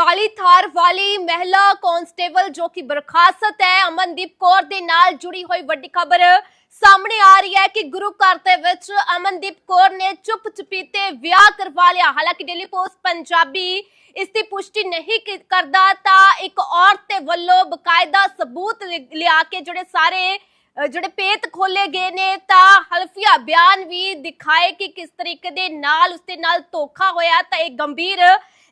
ਕਾਲੀ ਥਾਰ ਵਾਲੀ ਮਹਿਲਾ ਕਾਂਸਟੇਬਲ ਜੋ ਕਿ ਬਰਖਾਸਤ ਹੈ, ਅਮਨਦੀਪ ਕੌਰ ਦੇ ਨਾਲ ਜੁੜੀ ਹੋਈ ਵੱਡੀ ਖਬਰ ਸਾਹਮਣੇ ਆ ਰਹੀ ਹੈ ਕਿ ਗੁਰੂ ਘਰ ਦੇ ਵਿੱਚ ਅਮਨਦੀਪ ਕੌਰ ਨੇ ਚੁੱਪ ਚਪੀਤੇ ਵਿਆਹ ਕਰਵਾ ਲਿਆ। ਹਾਲਾਂਕਿ ਡੇਲੀ ਪੋਸਟ ਪੰਜਾਬੀ ਇਸ ਦੀ ਪੁਸ਼ਟੀ ਨਹੀਂ ਕਰਦਾ ਤਾਂ ਇੱਕ ਔਰਤ ਦੇ ਵੱਲੋਂ ਬਕਾਇਦਾ ਸਬੂਤ ਲਿਆ ਕੇ ਜਿਹੜੇ ਸਾਰੇ ਜਿਹੜੇ ਪੇਤ ਖੋਲੇ ਗਏ ਨੇ ਤਾਂ ਹਲਫੀਆ ਬਿਆਨ ਵੀ ਦਿਖਾਏ ਕਿ ਕਿਸ ਤਰੀਕੇ ਦੇ ਨਾਲ ਉਸਦੇ ਨਾਲ ਧੋਖਾ ਹੋਇਆ ਤਾਂ ਇਹ ਗੰਭੀਰ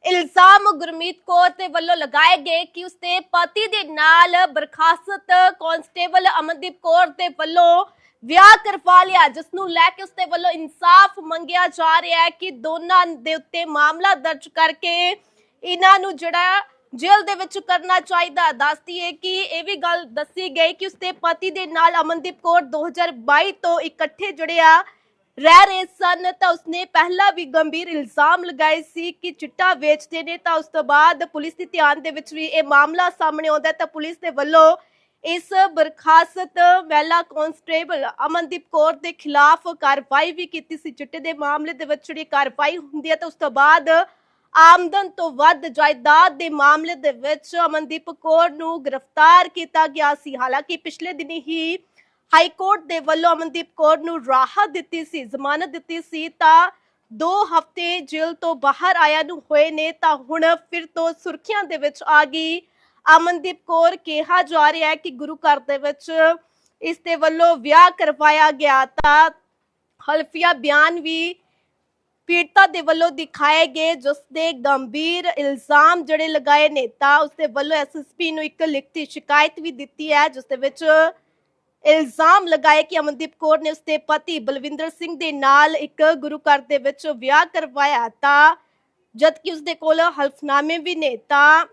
ਇਲਜ਼ਾਮ ਗੁਰਮੀਤ ਕੌਰ ਦੇ ਵੱਲੋਂ ਲਗਾਏ ਗਏ ਕਿ ਉਸਦੇ ਪਤੀ ਦੇ ਨਾਲ ਬਰਖਾਸਤ ਕਾਂਸਟੇਬਲ ਅਮਨਦੀਪ ਕੌਰ ਦੇ ਵੱਲੋਂ ਵਿਆਹ ਕਰਵਾ ਲਿਆ ਜਿਸ ਨੂੰ ਲੈ ਕੇ ਉਸਦੇ ਵੱਲੋਂ ਇਨਸਾਫ ਮੰਗਿਆ ਜਾ ਰਿਹਾ ਹੈ ਕਿ ਦੋਨਾਂ ਦੇ ਉੱਤੇ ਮਾਮਲਾ ਦਰਜ ਕਰਕੇ ਇਹਨਾਂ ਨੂੰ ਜਿਹੜਾ ਜੇਲ੍ਹ ਦੇ ਵਿੱਚ ਕਰਨਾ ਚਾਹੀਦਾ। ਦੱਸਦੀ ਹੈ ਕਿ ਇਹ ਵੀ ਗੱਲ ਦੱਸੀ ਗਈ ਕਿ ਉਸਦੇ ਪਤੀ ਦੇ ਨਾਲ ਅਮਨਦੀਪ ਕੌਰ 2022 ਤੋਂ ਇਕੱਠੇ ਜੁੜਿਆ ਰਹਿ ਰਹੇ ਸਨ, ਤਾਂ ਉਸਨੇ ਪਹਿਲਾਂ ਵੀ ਗੰਭੀਰ ਇਲਜ਼ਾਮ ਲਗਾਏ ਸੀ ਕਿ ਚਿੱਟਾ ਵੇਚਦੇ ਨੇ, ਤਾਂ ਉਸ ਤੋਂ ਬਾਅਦ ਪੁਲਿਸ ਦੇ ਧਿਆਨ ਦੇ ਵਿੱਚ ਵੀ ਇਹ ਮਾਮਲਾ ਸਾਹਮਣੇ ਆਉਂਦਾ ਤਾਂ ਪੁਲਿਸ ਦੇ ਵੱਲੋਂ ਇਸ ਬਰਖਾਸਤ ਮਹਿਲਾ ਕਾਂਸਟੇਬਲ ਅਮਨਦੀਪ ਕੌਰ ਦੇ ਖਿਲਾਫ ਕਾਰਵਾਈ ਵੀ ਕੀਤੀ ਸੀ। ਚਿੱਟੇ ਦੇ ਮਾਮਲੇ ਦੇ ਵਿੱਚ ਜਿਹੜੀ ਕਾਰਵਾਈ ਹੁੰਦੀ ਹੈ, ਤਾਂ ਉਸ ਤੋਂ ਬਾਅਦ ਆਮਦਨ ਤੋਂ ਵੱਧ ਜਾਇਦਾਦ ਦੇ ਮਾਮਲੇ ਦੇ ਵਿੱਚ ਅਮਨਦੀਪ ਕੌਰ ਨੂੰ ਗ੍ਰਿਫਤਾਰ ਕੀਤਾ ਗਿਆ ਸੀ। ਹਾਲਾਂਕਿ ਪਿਛਲੇ ਦਿਨੀ ਹੀ ਹਾਈ ਕੋਰਟ ਦੇ ਵੱਲੋਂ ਅਮਨਦੀਪ ਕੌਰ ਨੂੰ ਰਾਹਤ ਦਿੱਤੀ ਸੀ, ਜ਼ਮਾਨਤ ਦਿੱਤੀ ਸੀ। ਤਾਂ 2 ਹਫ਼ਤੇ ਜੇਲ੍ਹ ਤੋਂ ਬਾਹਰ ਆਇਆ ਨੂੰ ਹੋਏ ਨੇ, ਤਾਂ ਹੁਣ ਫਿਰ ਤੋਂ ਸੁਰਖੀਆਂ ਦੇ ਵਿੱਚ ਆ ਗਈ। ਅਮਨਦੀਪ ਕੌਰ ਕਿਹਾ ਜਾ ਰਿਹਾ ਹੈ ਕਿ ਗੁਰੂ ਘਰ ਦੇ ਵਿੱਚ ਇਸ ਦੇ ਵੱਲੋਂ ਵਿਆਹ ਕਰਵਾਇਆ ਗਿਆ। ਤਾਂ ਹਲਫੀਆ ਬਿਆਨ ਵੀ ਪੀੜਤਾ ਦੇ ਵੱਲੋਂ ਦਿਖਾਏ ਗਏ, ਜਿਸ ਦੇ ਗੰਭੀਰ ਇਲਜ਼ਾਮ ਜਿਹੜੇ ਲਗਾਏ ਨੇ, ਤਾਂ ਉਸ ਦੇ ਵੱਲੋਂ ਐਸਐਸਪੀ ਨੂੰ ਇੱਕ ਲਿਖਤੀ ਸ਼ਿਕਾਇਤ ਵੀ ਦਿੱਤੀ ਹੈ, ਜਿਸ ਦੇ ਵਿੱਚ ਇਲਜ਼ਾਮ ਲਗਾਏ ਕਿ ਅਮਨਦੀਪ ਕੌਰ ਨੇ ਉਸਦੇ ਪਤੀ ਬਲਵਿੰਦਰ ਸਿੰਘ ਦੇ ਨਾਲ ਇੱਕ ਗੁਰੂ ਘਰ ਦੇ ਵਿੱਚ ਵਿਆਹ ਕਰਵਾਇਆ। ਤਾਂ ਜਦਕਿ ਉਸਦੇ ਕੋਲ ਹਲਫਨਾਮੇ ਵੀ ਨੇ, ਤਾਂ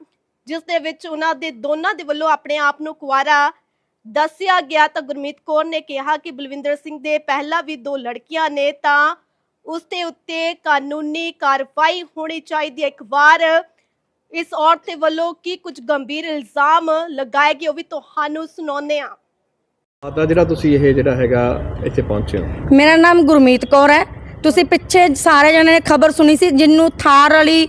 ਜਿਸ ਦੇ ਵਿੱਚ ਉਹਨਾਂ ਦੇ ਦੋਨਾਂ ਦੇ ਵੱਲੋਂ ਆਪਣੇ ਆਪ ਨੂੰ ਕੁਆਰਾ ਦੱਸਿਆ ਗਿਆ, ਤਾਂ ਗੁਰਮੀਤ ਕੌਰ ਨੇ ਕਿਹਾ ਕਿ ਬਲਵਿੰਦਰ ਸਿੰਘ ਦੇ ਪਹਿਲਾਂ ਵੀ ਦੋ ਲੜਕੀਆਂ ਨੇ, ਤਾਂ ਉਸ ਦੇ ਉੱਤੇ ਕਾਨੂੰਨੀ ਕਾਰਵਾਈ ਹੋਣੀ ਚਾਹੀਦੀ ਹੈ। ਇੱਕ ਵਾਰ ਇਸ ਔਰਤ ਦੇ ਵੱਲੋਂ ਕੀ ਕੁਝ ਗੰਭੀਰ ਇਲਜ਼ਾਮ ਲਗਾਏ ਗਏ ਉਹ ਵੀ ਤੁਹਾਨੂੰ ਸੁਣਾਉਂਦੇ ਹਾਂ। ਮਾਤਾ ਜਿਹੜਾ ਤੁਸੀਂ ਇਹ ਜਿਹੜਾ ਹੈਗਾ ਇੱਥੇ ਪਹੁੰਚੇ ਹੋ। ਮੇਰਾ ਨਾਮ ਗੁਰਮੀਤ ਕੌਰ ਹੈ। ਤੁਸੀਂ ਪਿੱਛੇ ਸਾਰੇ ਜਣੇ ਨੇ ਖਬਰ ਸੁਣੀ ਸੀ ਜਿੰਨੂੰ ਥਾਰ ਵਾਲੀ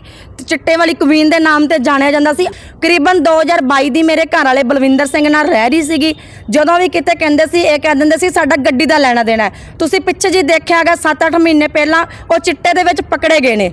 ਚਿੱਟੇ ਵਾਲੀ ਕੁਵੀਨ ਦੇ ਨਾਮ ਤੇ ਜਾਣਿਆ ਜਾਂਦਾ ਸੀ। ਕਰੀਬਨ 2022 ਦੀ ਮੇਰੇ ਘਰ ਵਾਲੇ ਬਲਵਿੰਦਰ ਸਿੰਘ ਨਾਲ ਰਹਿ ਰਹੀ ਸੀਗੀ। ਜਦੋਂ ਵੀ ਕਿਤੇ ਕਹਿੰਦੇ ਸੀ, ਇਹ ਕਹਿ ਦਿੰਦੇ ਸੀ, ਸਾਡਾ ਗੱਡੀ ਦਾ ਲੈਣਾ ਦੇਣਾ ਤੁਸੀਂ ਪਿੱਛੇ ਜੀ ਦੇਖਿਆ ਹੈਗਾ 7-8 ਮਹੀਨੇ ਪਹਿਲਾਂ ਉਹ ਚਿੱਟੇ ਦੇ ਵਿੱਚ ਪਕੜੇ ਗਏ ਨੇ।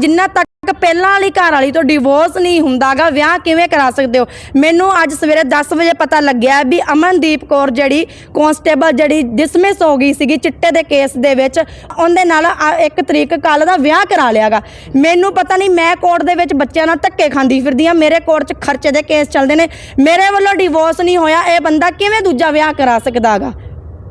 ਜਿੰਨਾ ਤੱਕ ਪਹਿਲਾਂ ਵਾਲੀ ਘਰ ਵਾਲੀ ਤੋਂ ਡਿਵੋਰਸ ਨਹੀਂ ਹੁੰਦਾਗਾ, ਵਿਆਹ ਕਿਵੇਂ ਕਰਾ ਸਕਦੇ ਹੋ? ਮੈਨੂੰ ਅੱਜ ਸਵੇਰੇ 10 ਵਜੇ ਪਤਾ ਲੱਗਿਆ ਵੀ ਅਮਨਦੀਪ ਕੌਰ ਜਿਹੜੀ ਕਾਂਸਟੇਬਲ ਜਿਹੜੀ ਡਿਸਮਿਸ ਹੋ ਗਈ ਸੀਗੀ ਚਿੱਟੇ ਦੇ ਕੇਸ ਦੇ ਵਿੱਚ, ਉਹਦੇ ਨਾਲ ਇੱਕ ਤਰੀਕ ਕੱਲ ਦਾ ਵਿਆਹ ਕਰਾ ਲਿਆਗਾ। ਮੈਨੂੰ ਪਤਾ ਨਹੀਂ ਮੈਂ ਕੋਰਟ ਦੇ ਵਿੱਚ ਬੱਚਿਆਂ ਨਾਲ ਧੱਕੇ ਖਾਂਦੀ ਫਿਰਦੀ ਆ ਮੇਰੇ ਕੋਰਟ 'ਚ ਖਰਚੇ ਦੇ ਕੇਸ ਚੱਲਦੇ ਨੇ, ਮੇਰੇ ਵੱਲੋਂ ਡਿਵੋਰਸ ਨਹੀਂ ਹੋਇਆ, ਇਹ ਬੰਦਾ ਕਿਵੇਂ ਦੂਜਾ ਵਿਆਹ ਕਰਾ ਸਕਦਾਗਾ?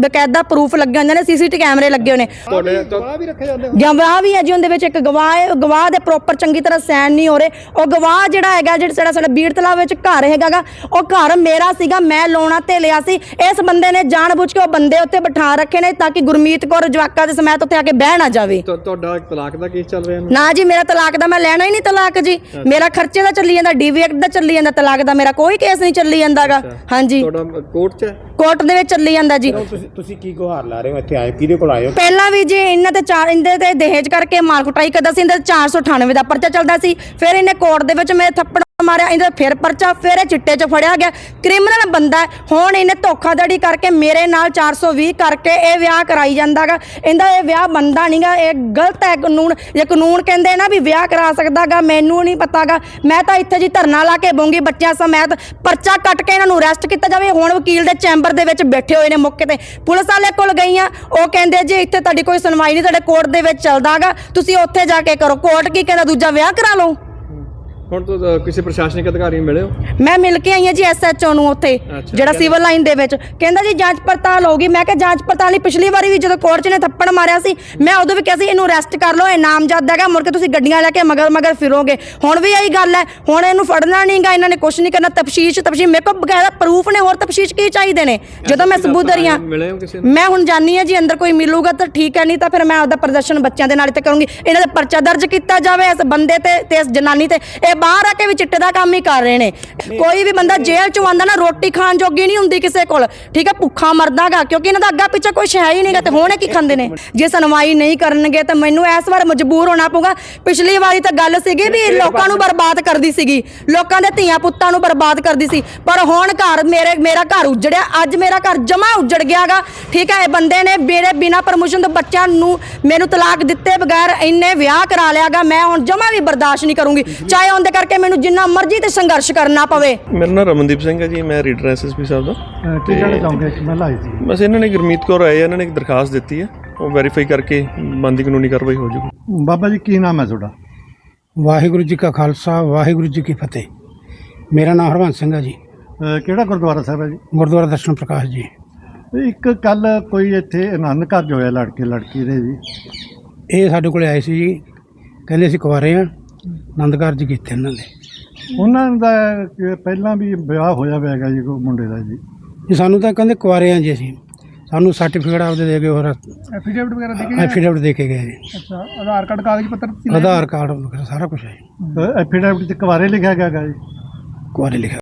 ਬਕਾਇਦਾ ਪ੍ਰੂਫ ਲੱਗੇ ਹੁੰਦੇ ਨੇ ਸੀਸੀਟੀ ਕੈਮਰੇ ਲੱਗੇ ਹੋਏ ਨੇ। ਤੁਹਾਡੇ ਗਵਾਹ ਵੀ ਹੈ ਜੀ ਉਹਦੇ ਵਿੱਚ ਇੱਕ ਗਵਾਹ ਹੈ ਉਹ ਗਵਾਹ ਦੇ ਪ੍ਰੋਪਰ ਚੰਗੀ ਤਰ੍ਹਾਂ ਸਾਈਨ ਨਹੀਂ ਹੋ ਰਹੇ। ਉਹ ਗਵਾਹ ਜਿਹੜਾ ਹੈਗਾ ਜਿਹੜਾ ਸਾਡਾ ਸਾਡਾ ਬੀੜ ਤਲਾਬ ਵਿੱਚ ਘਰ ਹੈਗਾਗਾ ਉਹ ਘਰ ਮੇਰਾ ਸੀਗਾ ਮੈਂ ਲੋਣਾ ਤੇ ਲਿਆ ਸੀ। ਇਸ ਬੰਦੇ ਨੇ ਜਾਣਬੁੱਝ ਕੇ ਉਹ ਬੰਦੇ ਉੱਤੇ ਬਿਠਾ ਰੱਖੇ ਨੇ ਤਾਂ ਕਿ ਗੁਰਮੀਤ ਕੌਰ ਜਵਾਕਾ ਦੇ ਸਮੇਤ ਉੱਤੇ ਆ ਕੇ ਬਹਿ ਨਾ ਜਾਵੇ। ਤੁਹਾਡਾ ਤਲਾਕ ਦਾ ਕੇਸ ਚੱਲ ਰਿਹਾ ਨਾ? ਨਾ ਜੀ ਮੇਰਾ ਤਲਾਕ ਦਾ ਮੈਂ ਲੈਣਾ ਹੀ ਨਹੀਂ ਤਲਾਕ ਜੀ। ਮੇਰਾ ਖਰਚੇ ਦਾ ਚੱਲੀ ਜਾਂਦਾ ਡੀਵੀ ਐਕਟ ਦਾ ਚੱਲੀ ਜਾਂਦਾ ਤਲਾਕ ਦਾ ਮੇਰਾ ਕੋਈ ਕੇਸ ਨਹੀਂ ਚੱਲੀ ਜਾਂਦਾਗਾ। ਹਾਂਜੀ। ਤੁਹਾਡਾ ਕੋਰਟ 'ਚ ਹੈ? ਕੋਰਟ ਦੇ ਵਿੱਚ ਚੱਲੀ ਜਾਂਦਾ ਜੀ। ਤੁਸੀਂ ਤੁਸੀਂ ਕੀ ਗੁਹਾਰ ਲਾ ਰਹੇ ਹੋ? ਇੱਥੇ ਆਏ? ਕਿਹਦੇ ਕੋਲ ਆਏ ਹੋ? ਪਹਿਲਾਂ ਵੀ ਜੀ ਇਹਨਾਂ ਤੇ ਚਾਰ ਇਹਦੇ ਤੇ ਦਹੇਜ ਕਰਕੇ ਮਾਰ ਕੁਟਾਈ ਕਰਦਾ ਸੀ ਇਹਦੇ ਤੇ 498 ਦਾ ਪਰਚਾ ਚੱਲਦਾ ਸੀ। ਫਿਰ ਇਹਨੇ ਕੋਰਟ ਦੇ ਵਿੱਚ ਮੇਰੇ ਥੱਪੜ ਮਾਰਿਆ, ਇਹਦਾ ਫਿਰ ਪਰਚਾ ਫਿਰ ਇਹ ਚਿੱਟੇ 'ਚ ਫੜਿਆ ਗਿਆ। ਕ੍ਰਿਮੀਨਲ ਬੰਦਾ ਹੈ। ਹੁਣ ਇਹਨੇ ਧੋਖਾਧੜੀ ਕਰਕੇ ਮੇਰੇ ਨਾਲ 420 ਕਰਕੇ ਇਹ ਵਿਆਹ ਕਰਾਈ ਜਾਂਦਾਗਾ। ਇਹਦਾ ਇਹ ਵਿਆਹ ਬੰਦਾ ਨਹੀਂਗਾ ਇਹ ਗਲਤ ਹੈ ਕਾਨੂੰਨ। ਜੇ ਕਾਨੂੰਨ ਕਹਿੰਦੇ ਨਾ ਵੀ ਵਿਆਹ ਕਰਾ ਸਕਦਾਗਾ, ਮੈਨੂੰ ਨਹੀਂ ਪਤਾਗਾ। ਮੈਂ ਤਾਂ ਇੱਥੇ ਜੀ ਧਰਨਾ ਲਾ ਕੇ ਬੂੰਗੀ ਬੱਚਿਆਂ ਸਮੇਤ। ਪਰਚਾ ਕੱਟ ਕੇ ਇਹਨਾਂ ਨੂੰ ਅਰੈਸਟ ਕੀਤਾ ਜਾਵੇ। ਹੁਣ ਵਕੀਲ ਦੇ ਚੈਂਬਰ ਦੇ ਵਿੱਚ ਬੈਠੇ ਹੋਏ ਨੇ ਮੌਕੇ ਤੇ। ਪੁਲਿਸ ਵਾਲੇ ਕੋਲ ਗਈਆਂ। ਉਹ ਕਹਿੰਦੇ ਜੀ, ਇੱਥੇ ਤੁਹਾਡੀ ਕੋਈ ਸੁਣਵਾਈ ਨਹੀਂ ਤੁਹਾਡੇ ਕੋਰਟ ਦੇ ਵਿੱਚ ਚੱਲਦਾਗਾ। ਤੁਸੀਂ ਉੱਥੇ ਜਾ ਕੇ ਕਰੋ। ਕੋਰਟ ਕੀ ਕਹਿੰਦਾ, ਦੂਜਾ ਵਿਆਹ ਕਰਾ ਲਓ। ਹੁਣ ਤੋਂ ਕਿਸੇ ਪ੍ਰਸ਼ਾਸਨਿਕ ਅਧਿਕਾਰੀ ਨੂੰ ਮਿਲੇ ਹੋ? ਮੈਂ ਮਿਲ ਕੇ ਆਈ ਹਾਂ ਜੀ ਐਸਐਚਓ ਨੂੰ ਉੱਥੇ ਅੱਛਾ, ਜਿਹੜਾ ਸਿਵਲ ਲਾਈਨ ਦੇ ਵਿੱਚ। ਕਹਿੰਦਾ ਜੀ ਜਾਂਚ ਪੜਤਾਲ ਹੋਗੀ ਮੈਂ ਕਿਹਾ ਜਾਂਚ ਪੜਤਾਲ ਨਹੀਂ ਪਿਛਲੀ ਵਾਰੀ ਵੀ ਜਦੋਂ ਕੋਰਟ 'ਚ ਨੇ ਥੱਪੜ ਮਾਰਿਆ ਸੀ ਮੈਂ ਉਦੋਂ ਵੀ ਕਿਹਾ ਸੀ ਇਹਨੂੰ ਅਰੈਸਟ ਕਰ ਲਓ ਇਹ ਨਾਮਜ਼ਦ ਹੈਗਾ ਮੁੜ ਕੇ ਤੁਸੀਂ ਗੱਡੀਆਂ ਲੈ ਕੇ ਮਗਰ ਮਗਰ ਫਿਰੋਗੇ। ਹੁਣ ਵੀ ਇਹੀ ਗੱਲ ਹੈ। ਹੁਣ ਇਹਨੂੰ ਫੜਨਾ ਨਹੀਂਗਾ ਇਹਨਾਂ ਨੇ ਕੁਝ ਨਹੀਂ ਕਰਨਾ। ਤਫਸ਼ੀਸ਼ ਤਫਸ਼ੀਸ਼ ਮੇਰੇ ਕੋਲ ਪ੍ਰੂਫ ਨੇ ਹੋਰ ਤਫਸ਼ੀਸ਼ ਕੀ ਚਾਹੀਦੇ ਨੇ? ਜਦੋਂ ਮੈਂ ਸਬੂਤ ਦਰੀਆਂ ਮਿਲੇ ਹੋ ਕਿਸੇ ਨੂੰ? ਮੈਂ ਹੁਣ ਜਾਣੀ ਹੈ ਜੀ ਅੰਦਰ ਕੋਈ ਮਿਲੂਗਾ ਤਾਂ ਠੀਕ ਹੈ ਨਹੀਂ ਤਾਂ ਫਿਰ ਮੈਂ ਆਪਦਾ ਪ੍ਰਦਰਸ਼ਨ ਬੱਚਿਆਂ ਦੇ ਨਾਲ ਇੱਥੇ ਕਰੂੰਗੀ। ਇਹਨਾਂ ਦਾ ਪਰਚਾ ਦਰਜ ਕੀਤਾ ਜਾਵੇ ਇਸ ਬੰਦੇ ਤੇ ਤੇ ਇਸ ਜਨਾਨੀ ਤੇ। ਇਹ ਬਾਹਰ ਆ ਕੇ ਵੀ ਚਿੱਟੇ ਦਾ ਕੰਮ ਹੀ ਕਰ ਰਹੇ ਨੇ। ਕੋਈ ਵੀ ਬੰਦਾ ਜੇਲ੍ਹ ਚੋਂ ਆਂਦਾ ਨਾ ਰੋਟੀ ਖਾਣ ਜੋਗੀ ਨਹੀਂ ਹੁੰਦੀ ਕਿਸੇ ਕੋਲ। ਠੀਕ ਹੈ ਭੁੱਖਾ ਮਰਦਾਗਾ ਕਿਉਂਕਿ ਇਹਨਾਂ ਦਾ ਅੱਗਾ ਪਿੱਛੇ ਕੋਈ ਸ਼ੈ ਹੀ ਨਹੀਂਗਾ ਤੇ ਹੁਣ ਇਹ ਕੀ ਖਾਂਦੇ ਨੇ? ਜੇ ਸੁਣਵਾਈ ਨਹੀਂ ਕਰਨਗੇ ਤਾਂ ਮੈਨੂੰ ਇਸ ਵਾਰ ਮਜਬੂਰ ਹੋਣਾ ਪਊਗਾ। ਪਿਛਲੀ ਵਾਰੀ ਤਾਂ ਗੱਲ ਸੀਗੀ ਵੀ ਇਹ ਲੋਕਾਂ ਨੂੰ ਬਰਬਾਦ ਕਰਦੀ ਸੀਗੀ। ਲੋਕਾਂ ਦੇ ਧੀਆਂ ਪੁੱਤਾਂ ਨੂੰ ਬਰਬਾਦ ਕਰਦੀ ਸੀ। ਪਰ ਹੁਣ ਘਰ ਮੇਰੇ ਮੇਰਾ ਘਰ ਉਜੜਿਆ। ਅੱਜ ਮੇਰਾ ਘਰ ਜਮਾ ਉਜੜ ਗਿਆਗਾ ਠੀਕ ਹੈ ਇਹ ਬੰਦੇ ਨੇ ਮੇਰੇ ਬਿਨਾ ਪਰਮਿਸ਼ਨ ਤੋਂ ਬੱਚਿਆਂ ਨੂੰ ਮੈਨੂੰ ਤਲਾਕ ਦਿੱਤੇ ਬਗੈਰ ਇੰਨੇ ਵਿਆਹ ਕਰਾ ਲਿਆਗਾ ਮੈਂ ਹੁਣ ਜਮਾ ਵੀ ਬਰਦਾਸ਼ਤ ਨਹੀਂ ਕਰੂੰਗੀ। ਚਾਹੇ ਉਹਦੇ ਕਰਕੇ ਮੈਨੂੰ ਜਿੰਨਾ ਮਰਜ਼ੀ ਤੇ ਸੰਘਰਸ਼ ਕਰਨਾ ਪਵੇ। ਮੇਰਾ ਨਾਮ ਰਮਨਦੀਪ ਸਿੰਘ ਹੈ ਜੀ ਮੈਂ ਰੀਡਰ ਐਸਐਸਪੀ ਸਾਹਿਬ ਦਾ। ਕੀ ਕਹਿਣਾ ਚਾਹੋਗੇ? ਇੱਕ ਮਹਿਲਾ ਆਈ ਸੀ। ਬਸ ਇਹਨਾਂ ਨੇ ਗੁਰਮੀਤ ਕੌਰ ਆਏ ਆ, ਇਹਨਾਂ ਨੇ ਇੱਕ ਦਰਖਾਸਤ ਦਿੱਤੀ ਹੈ ਉਹ ਵੈਰੀਫਾਈ ਕਰਕੇ ਬੰਦੀ ਕਾਨੂੰਨੀ ਕਾਰਵਾਈ ਹੋ ਜਾਊਗੀ। ਬਾਬਾ ਜੀ ਕੀ ਨਾਮ ਹੈ ਤੁਹਾਡਾ? ਵਾਹਿਗੁਰੂ ਜੀ ਕਾ ਖਾਲਸਾ ਵਾਹਿਗੁਰੂ ਜੀ ਕੀ ਫਤਿਹ। ਮੇਰਾ ਨਾਮ ਹਰਵੰਤ ਸਿੰਘ ਹੈ ਜੀ। ਅਹ ਕਿਹੜਾ ਗੁਰਦੁਆਰਾ ਸਾਹਿਬ ਹੈ ਜੀ? ਗੁਰਦੁਆਰਾ ਦਰਸ਼ਨ ਪ੍ਰਕਾਸ਼ ਜੀ। ਇੱਕ ਕੱਲ ਕੋਈ ਇੱਥੇ ਆਨੰਦ ਕਾਰਜ ਹੋਇਆ ਲੜਕੇ ਲੜਕੀ ਦੇ ਜੀ। ਇਹ ਸਾਡੇ ਕੋਲੇ ਆਏ ਸੀ ਜੀ। ਕਹਿੰਦੇ ਅਸੀਂ ਕੁਆਰੇ ਆ ਆਨੰਦ ਕਾਰਜ ਕੀਤੇ ਇਹਨਾਂ ਦੇ ਉਹਨਾਂ ਦਾ ਕਿ ਪਹਿਲਾਂ ਵੀ ਵਿਆਹ ਹੋਇਆ ਹੋਇਆ ਹੈਗਾ ਜੀ ਕੋਈ ਮੁੰਡੇ ਦਾ ਜੀ। ਜੀ ਸਾਨੂੰ ਤਾਂ ਕਹਿੰਦੇ ਕੁਆਰੇ ਆ ਜੀ ਅਸੀਂ। ਸਾਨੂੰ ਸਰਟੀਫਿਕੇਟ ਆਪਦੇ ਦੇ ਗਏ ਹੋਰ ਐਫੀਡੇਵਿਟ ਵਗੈਰਾ ਦੇ ਐਫੀਡੇਵਿਟ ਦੇ ਕੇ ਗਏ ਜੀ। ਅੱਛਾ ਆਧਾਰ ਕਾਰਡ ਕਾਗਜ਼ ਪੱਤਰ ਆਧਾਰ ਕਾਰਡ ਵਗੈਰਾ ਸਾਰਾ ਕੁਝ ਹੈ। ਐਫੀਡੇਵਿਟ ਚ ਕੁਵਾਰੇ ਲਿਖਿਆ ਗਿਆ ਜੀ? ਕੁਆਰੇ ਲਿਖਿਆ